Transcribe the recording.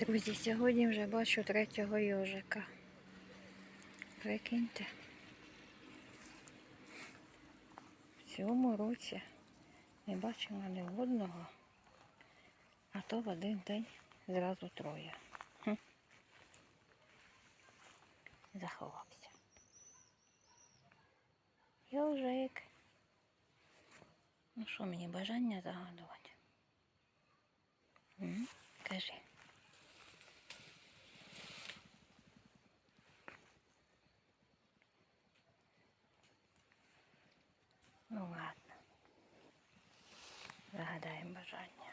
Друзі, сьогодні вже бачу третього йожика. Прикиньте. В цьому році не бачила ні одного, а то в один день зразу троє. Заховався. Йожик. Ну що мені бажання загадувати? М? Кажи. Ну ладно. Загадаємо бажання.